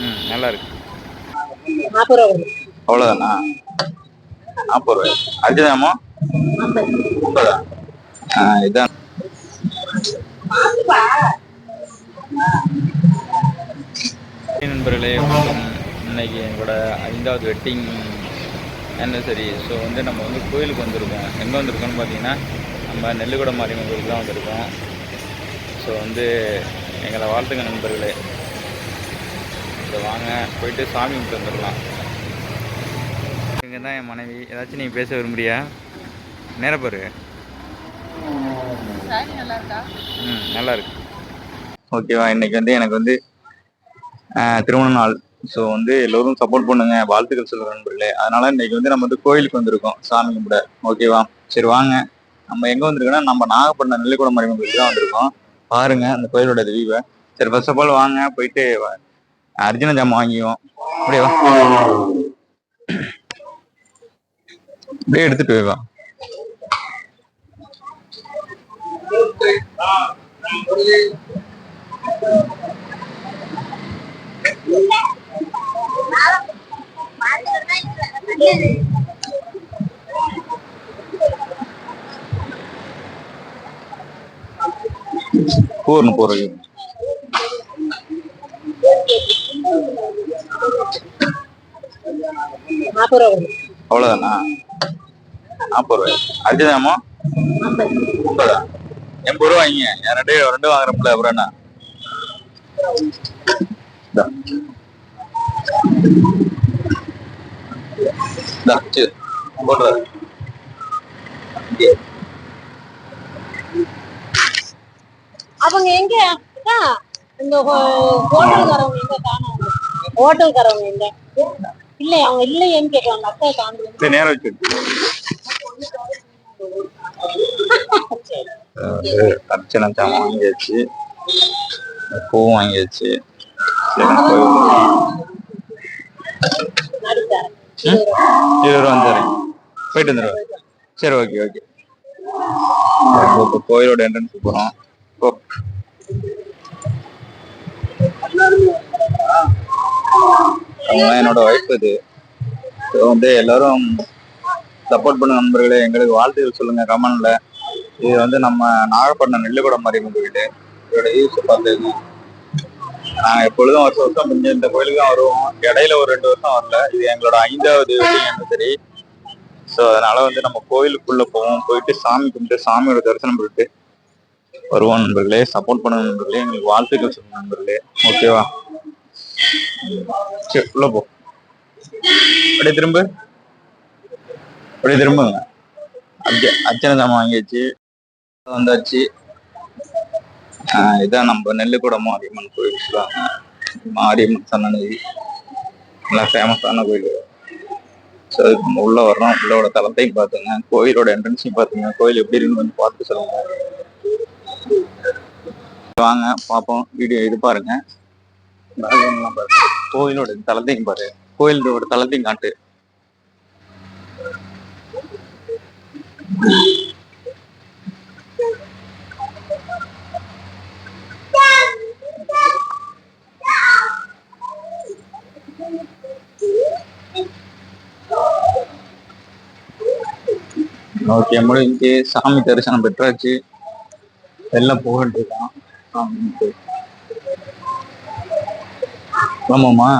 ம் நல்லா இருக்கு அவ்வளோதானா? நாற்பது ரூபாய் அரிஜினாமா ஐம்பதா ஆ இதான். நண்பர்களே இன்னைக்கு எங்களோட ஐந்தாவது வெட்டிங் ஆனிவர்சரி ஸோ வந்து நம்ம வந்து கோயிலுக்கு வந்திருக்கோம். எங்கே வந்திருக்கோம்னு பார்த்தீங்கன்னா நம்ம நெல்லுக்குடம் மாரியம்மன் கோயிலுக்கு தான் வந்திருக்கோம். ஸோ வந்து எங்களை வாழ்த்துங்க நண்பர்களே. இதை வாங்க. போயிட்டு சாமி கும்பிட்டு வந்துடலாம். இங்கே தான் என் மனைவி. ஏதாச்சும் நீங்கள் பேச விரும்புறியா? நேர பாரு. சாரி நல்லா இருக்கா? ம் நல்லா இருக்கு. ஓகேவா இன்னைக்கு வந்து எனக்கு வந்து திருமண நாள். ஸோ வந்து எல்லோரும் சப்போர்ட் பண்ணுங்க. வாழ்த்துக்கள் சொல்லுங்க நண்பர்களே. அதனால இன்னைக்கு வந்து நம்ம வந்து கோயிலுக்கு வந்திருக்கோம். சாமி கும்பிட. ஓகேவா சரி வாங்க. நம்ம எங்க வந்திருக்கோம்னா நம்ம நாகப்பட்டினம் நெல்லிக்குடம் மரிமன் கோயிலுக்கு தான் வந்திருக்கோம். பாருங்க அந்த கோயிலோட ரிவியூவை சரி ஃபர்ஸ்ட் ஆஃப் ஆல் வாங்க. போயிட்டு வ- அர்ஜுன ஜாமான் வாங்கிக்குவோம். அப்படியே அப்படியே எடுத்துட்டு போய் வா. பூர்ண போறது நாற்பது நாற்பது ரூபாய். அர்ஜுனாமா ஐம்பதா எண்பது ரூபா வாங்கிங்க. என் ரெண்டு ரெண்டு வாங்குறப்பல அப்புறம் என்ன? சரி. போடுறாரு. அவங்க எங்க? இந்த ஹோட்டல்காரவங்க எங்க ஹோட்டல்காரவங்க எங்க இல்ல அவங்க இல்லையேன்னு கேட்கறாங்க அக்கா சரி, நேரம் வச்சு அர்ச்சனை சாமான் வாங்கியாச்சு. பூவும் வாங்கியாச்சு. இருபது ரூபா வந்துடுறேன். போயிட்டு வந்துடுவேன் சரி ஓகே ஓகே. இப்போ கோயிலோட என்ட்ரன்ஸ் போகிறோம் ஓ அவங்க என்னோட ஒய்ஃப் இது. ஸோ வந்து எல்லாரும் சப்போர்ட் பண்ண நண்பர்களே. எங்களுக்கு வாழ்த்துக்கள் சொல்லுங்க கமெண்ட்ல இது வந்து நம்ம நாகப்பட்டினம் நெல்லிக்குடம் மாரியம்மன் கோயில் இதோட யூஸ் பார்த்தது நாங்கள் எப்பொழுதும் வருஷம் வருஷம் முடிஞ்ச இந்த கோயிலுக்கு தான் வருவோம். இடையில ஒரு ரெண்டு வருஷம் வரல. இது எங்களோட ஐந்தாவது வெட்டிங் சரி. ஸோ அதனால வந்து நம்ம கோயிலுக்குள்ள போவோம். போயிட்டு சாமி கும்பிட்டு சாமியோட தரிசனம் பண்ணிட்டு வருவோம் நண்பர்களே. சப்போர்ட் பண்ண நண்பர்களே. எங்களுக்கு வாழ்த்துக்கள் சொல்லுங்க நண்பர்களே. ஓகேவா சரி உள்ள போ. அப்படியே திரும்ப. அப்படியே திரும்புங்க. அர்ச்ச அர்ச்சனை சாமான் வாங்கியாச்சு. வந்தாச்சு. ஆஹ் இதான் நம்ம நெல்லுக்கூட மாரியம்மன் கோயில் சொல்லுவாங்க மாரியம்மன் சன்னதி நல்லா ஃபேமஸான கோயில் ஸோ அதுக்கு நம்ம உள்ள வர்றோம். உள்ளோட தளத்தையும் பார்த்துங்க. கோயிலோட என்ட்ரன்ஸையும் பார்த்துங்க. கோயில் எப்படி இருக்குன்னு கொஞ்சம் பார்த்து சொல்லுங்க. வாங்க பார்ப்போம். வீடியோ இது பாருங்க. Background பாரு. கோயிலோட தளத்தையும் பாரு. கோயிலோட தளத்தையும் காட்டு. ஓகே முடிஞ்சு சாமி தரிசனம் பெற்றாச்சு. எல்லாம் போக வேண்டியதுதான் சாமி கும்பிட்டு. ஆமாம்மா